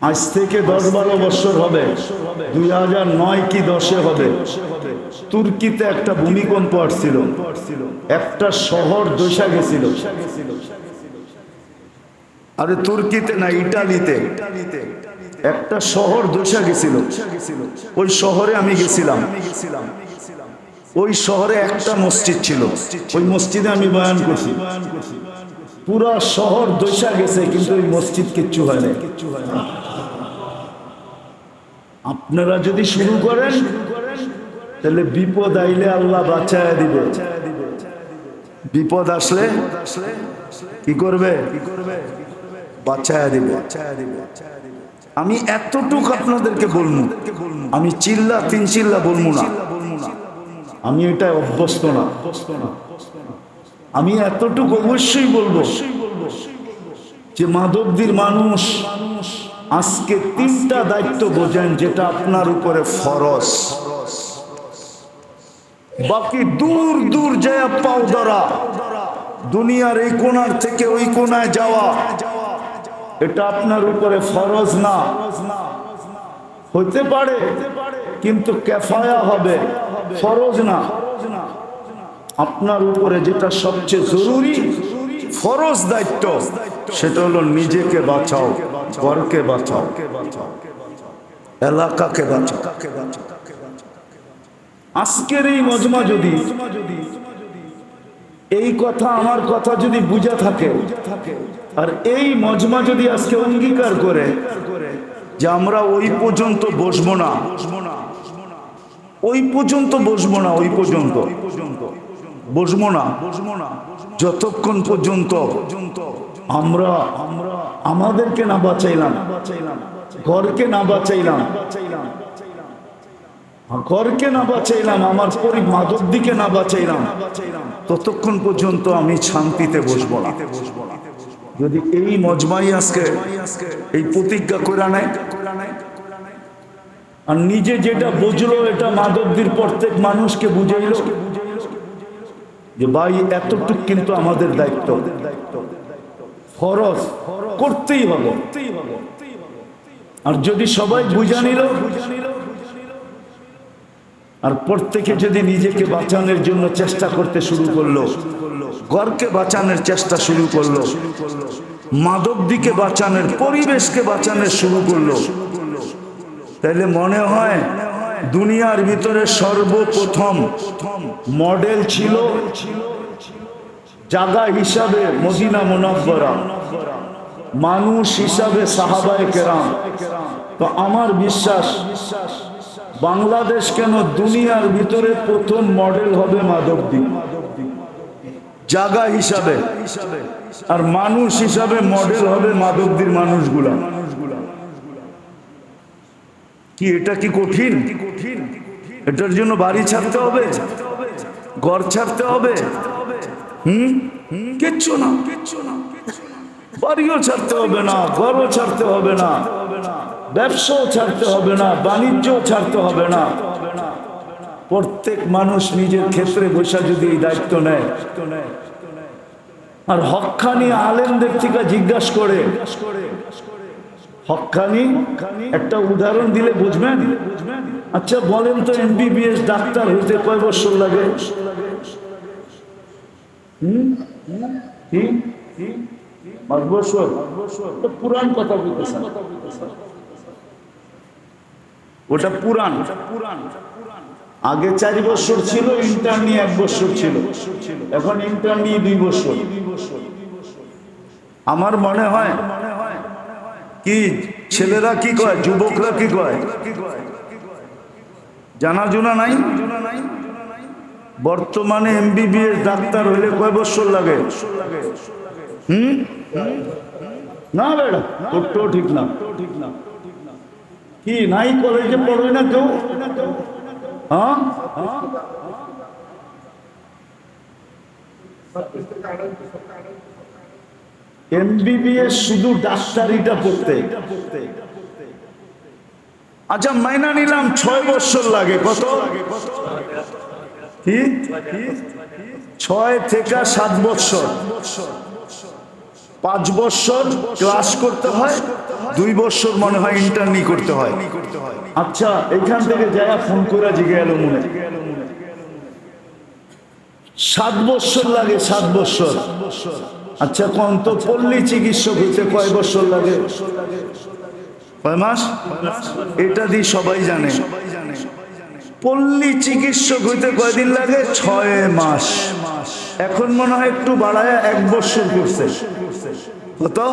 আজ থেকে দশ বারো বছর হবে। দুই হাজার নয় কি দশে হবে। তুর্কিতে একটা ভূমিকম্প আসছিল। একটা শহর দোষা গেছিল। আরে তুর্কিতে না, ইটালিতে। একটা শহর দোষা গেছিল। ওই শহরে আমি গেছিলাম। ওই শহরে একটা মসজিদ ছিল। ওই মসজিদে আমি বয়ান করছি। পুরা শহর দোষা গেছে, কিন্তু ওই মসজিদ কিচ্ছু হয় না আপনারা যদি শুরু করেন, তাহলে বিপদ আইলে আল্লাহ বাঁচায় দিবে। বিপদ আসলে কি করবে? বাঁচায় দিবে। আমি এতটুক আপনাদেরকে বলব। আমি চিল্লা, তিন চিল্লা বলব না। আমি এটা অভ্যস্ত না। আমি এতটুকু অবশ্যই বলব যে মাধবদীর মানুষ আজকে তিনটা দায়িত্ব বোঝেন যেটা আপনার উপরে ফরজ। বাকি দূর দূর যায় পাও ধরা। দুনিয়ার এই কোনার থেকে ওই কোনায় যাওয়া। এটা আপনার উপরে ফরজ না। হতে পারে, কিন্তু কেফায়া হবে। ফরজ না। আপনার উপরে যেটা সবচেয়ে জরুরি, ফরজ দায়িত্ব, সেটা হলো নিজেকে বাঁচাও। ঘরকে বাঁচাও। এলাকাকে বাঁচাও। আজকের এই মজমা যদি এই কথা আমার কথা যদি বুঝা থাকে আর এই মজমা যদি আজকে অঙ্গীকার করে যে আমরা ওই পর্যন্ত বসবো না ওই পর্যন্ত বসবো না ওই পর্যন্ত। বসবো না বসবো না যতক্ষণ পর্যন্ত আমরা আমাদেরকে না বাঁচাইলাম। ঘরকে না বাঁচাইলাম। ঘরকে না বাঁচাইলাম, আমার পরি মাদক দিকে না বাঁচাইলাম। ততক্ষণ পর্যন্ত আমি শান্তিতে বসবো না। যদি এই মজমাই আজকে এই প্রতিজ্ঞা করে নেয়, আর নিজে যেটা বুঝলো এটা মাধবদীর প্রত্যেক মানুষকে বুঝাইল, যে ভাই, এতটুক কিন্তু আমাদের দায়িত্ব। ফরজ করতেই হবে। আর যদি সবাই বুঝা নিল, আর প্রত্যেকে যদি নিজেকে বাঁচানোর জন্য চেষ্টা করতে শুরু করল, ঘরকে বাঁচানোর চেষ্টা শুরু করল, মাদক দিকে বাঁচানোর, পরিবেশকে বাঁচানোর শুরু করল, তাহলে মনে হয় দুনিয়ার ভিতরে সর্বপ্রথম মডেল ছিল জাগা হিসাবে মদিনা মুনাফরা মানুষ হিসাবে সাহাবায় কেরাম। তো আমার বিশ্বাস, বাংলাদেশ কেন দুনিয়ার ভিতরে প্রথম মডেল হবে মাধবদ্বীপ জাগা হিসাবে। আর মানুষ হিসাবে মডেল হবে মাধবদীর মানুষগুলা। কি এটা কি কঠিন? এটার জন্য বাড়ি ছাড়তে হবে? ঘর ছাড়তে হবে? হুম? কিচ্ছু না কিচ্ছু না বাড়িও ছাড়তে হবে না ঘরও ছাড়তে হবে না ব্যবসাও ছাড়তে হবে না বাণিজ্যও ছাড়তে হবে না। প্রত্যেক মানুষ নিজের ক্ষেত্রে বসে যদি এই দায়িত্ব নেয় আর হকানি আলেমদের থেকে জিজ্ঞাসা করে হকানি একটা উদাহরণ দিলে বুঝবেন? আচ্ছা বলেন তো এমবিবিএস ডাক্তার হইতে কয় বছর লাগে? পুরান কথা ওটা পুরান পুরান আগে চারি বছর ছিল ইন্টার নিয়ে এক বছর ছিল। এখন ইন্টার নিয়ে দুই বছর। আমার মনে হয় মনে হয়, কি ছেলেরা কি কয়, যুবকরা কি কয়? জানা জোনা নাই? বর্তমানে এমবিবিএস ডাক্তার হইলে কয় বছর লাগে? হুম? না বেড়া তোরটাও ঠিক না। কি, নাই কলেজে পড়বে না কেউ? হ্যাঁ? এমবিবিএস শুধু ডাক্তারিটা পড়তে। আচ্ছা মাইনা নিলাম, ছয় বছর লাগে, কত? কি? ছয় থেকে সাত বছর পাঁচ বছর ক্লাস করতে হয়, দুই বছর মনে হয় ইন্টারনি করতে হয়। আচ্ছা এখান থেকে যায়া ফোন করে জিগে এলো মনে। সাত বছর লাগে, সাত বছর আচ্ছা কোন তো পল্লী চিকিৎসক হইতে কয় বছর লাগে? কয় মাস? এটা দিয়ে সবাই জানে। পল্লী চিকিৎসক হইতে কয়দিন লাগে? ছয় মাস। এখন মনে হয় একটু বাড়ায় এক বছর করছে। হতো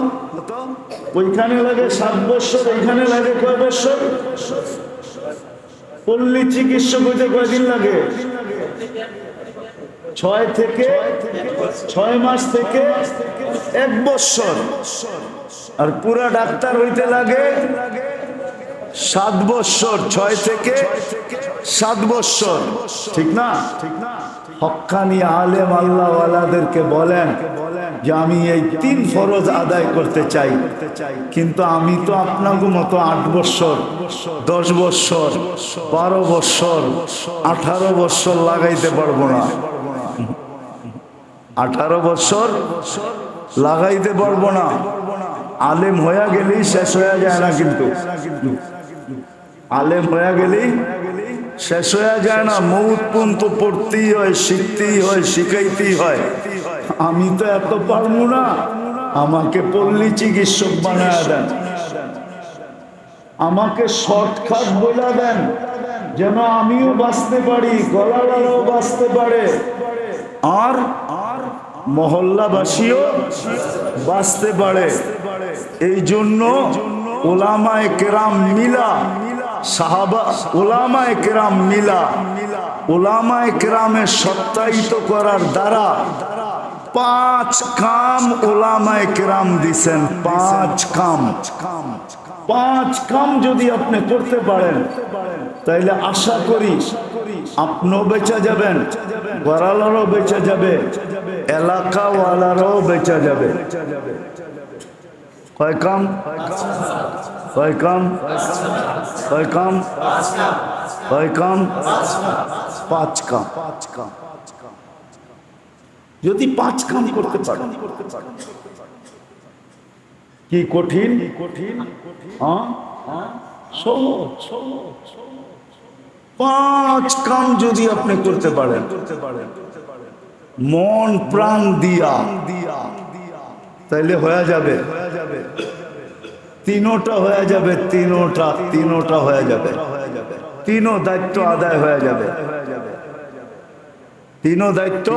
ওইখানে লাগে সাত বছর, এইখানে লাগে কয় বছর? পল্লী চিকিৎসক হইতে কয়দিন লাগে? ছয় থেকে, ছয় মাস থেকে এক বছর। আর পুরা ডাক্তার হইতে লাগে সাত বৎসর, ছয় থেকে সাত বছর ঠিক না? ঠিক না হক্কানি আলেম আল্লাহওয়ালাদেরকে বলেন যে, আমি এই তিন ফরজ আদায় করতে চাই। কিন্তু আমি তো আপনাকে মতো আট বৎসর, দশ বৎসর, বারো বৎসর, আঠারো বৎসর লাগাইতে পারব না। আঠারো বৎসর লাগাইতে পারব না। আলেম হয়ে গেলেই শেষ হয়ে যায় না কিন্তু। আলেম হয়ে গেলি? শেষ হয়ে যায় না, মৌত পর্যন্ত পড়তেই হয়, শিখতেই হয়, শিখাইতেই হয়। আমি তো এত পারব না। আমাকে পল্লী চিকিৎসক বানায় দেন। আমাকে শর্টকাট বলে দেন, যেন আমিও বাঁচতে পারি গলালারাও বাঁচতে পারে। আর আর মহল্লাবাসীও বাঁচতে পারে। এই জন্য ওলামায় কেরাম মিলা সাহাবা ওলামায় কেরাম মিলা ওলামায় কেরামের সত্যায়িত করার দ্বারা পাঁচ কাম ওলামায় কেরাম দিছেন, পাঁচ কাম। পাঁচ কাম যদি আপনি করতে পারেন, তাইলে আশা করি আপনিও বেচা যাবেন গড়ালারও বেচা যাবে, এলাকাওয়ালারও বেচা যাবে। কয় কাম? কয় কাম কয় কাম কয় কাম পাঁচ কাম পাঁচ কাম যদি পাঁচ কাম করতে পারেন কি কঠিন? কঠিন হ্যাঁ? সহজ। পাঁচ কাম যদি আপনি করতে পারেন। মন প্রাণ দিয়া দিয়া। তাইলে হয়ে যাবে। তিনোটা হয়ে যাবে, তিনোটা তিনোটা হয়ে যাবে। তিনো দায়িত্ব আদায় হয়ে যাবে। তিনো দায়িত্ব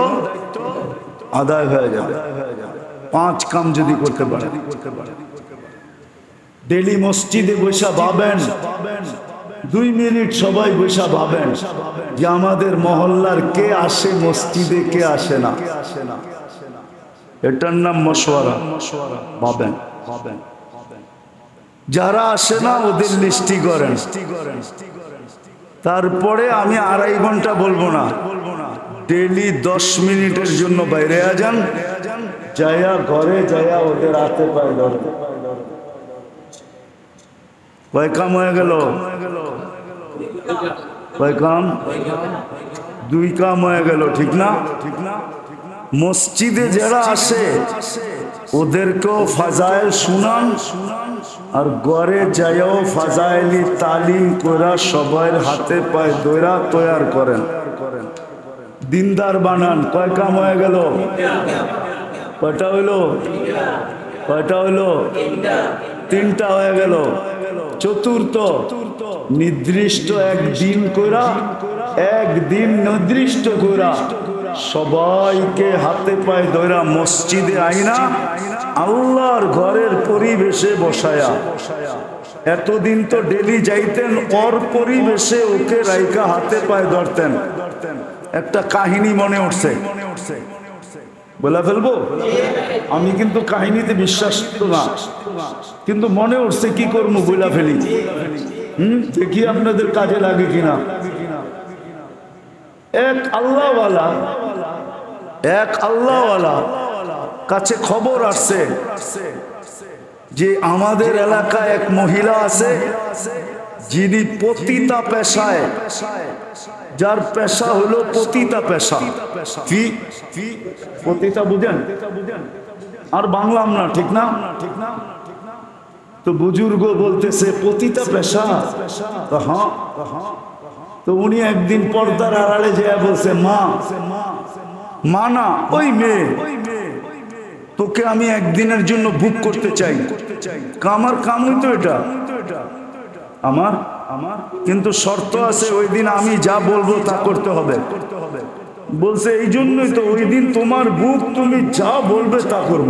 আদায় হয়ে যাবে। পাঁচ কাম যদি করতে পারেন ডেলি মসজিদে বৈশা ভাবেন, দুই মিনিট সবাই বৈশা ভাবেন যে আমাদের মহল্লার কে আসে, মসজিদে কে আসে না। এটার নাম মশওয়ারা। ভাবেন ভাবেন। যারা আসে না, ওদের লিস্টি করেন। তারপরে আমি আড়াই ঘণ্টা বলব না। ডেলি দশ মিনিটের জন্য বাইরে যান। যায়া ঘরে যায়া ওদের হাতে পায় ধরে। কয় কাম হয়ে গেল। কয় দুই কাম হয়ে গেল ঠিক না ঠিক না? মসজিদে যারা আসে ওদেরকেও ফাজাইল শুনান। আর গড়ে যাইও ফাজাইলি তালিম করা সবাই হাতে পায়ে দৈরা তৈয়ার করেন। দিনদার বানান। কয় কাম হয়ে গেল? কয়টা হইল? কয়টা হইল? তিনটা হয়ে গেল। চতুর্থ, নির্দিষ্ট একদিন করা একদিন নির্দিষ্ট করা সবাইকে হাতে পায়ে ধরা মসজিদে আইনা, আল্লাহর ঘরের পরিবেশে বসায়া। এতদিন তো ডেলি যাইতেন ওর পরিবেশে ওকে রাইকা হাতে পায়ে ধরতেন। একটা কাহিনী মনে উঠছে। বলে ফেলব? আমি কিন্তু কাহিনীতে বিশ্বাস না। কিন্তু মনে উঠছে কি করব বইলা ফেলি। হুম? দেখি আপনাদের কাজে লাগে কিনা। এক আল্লাহওয়ালা এক আল্লাহওয়ালা কাছে খবর আসছে যে আমাদের এলাকায় এক মহিলা আছে যিনি পতিতা পেশায়। যার পেশা হলো পতিতা পেশা। পতিতা বুঝেন? আর বাংলা না ঠিক না ঠিক না? তো বুজুর্গ বলতেছে, পতিতা পেশা? তো হ্যাঁ। তো উনি একদিন পর্দার আড়ালে যে বলছে, মা মা না, ওই মেয়ে, তোকে আমি একদিনের জন্য বুক করতে চাই। আমার কামই তো এটা। আমার আমার, কিন্তু শর্ত আছে, ওই দিন আমি যা বলব তা করতে হবে। বলছে, এই জন্যই তো ওই দিন তোমার বুক তুমি যা বলবে তা করব।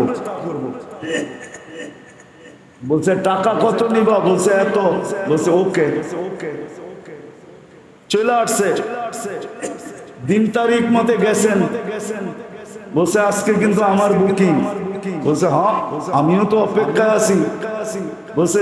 বলছে, টাকা কত নিবা? বলছে, এত। বলছে, ওকে। চলে আসছে। দিন তারিখ মতে গেছেন। বলছে, আজকে কিন্তু আমার বুকিং বলছে হ্যাঁ আমিও তো অপেক্ষায় আছি। বলছে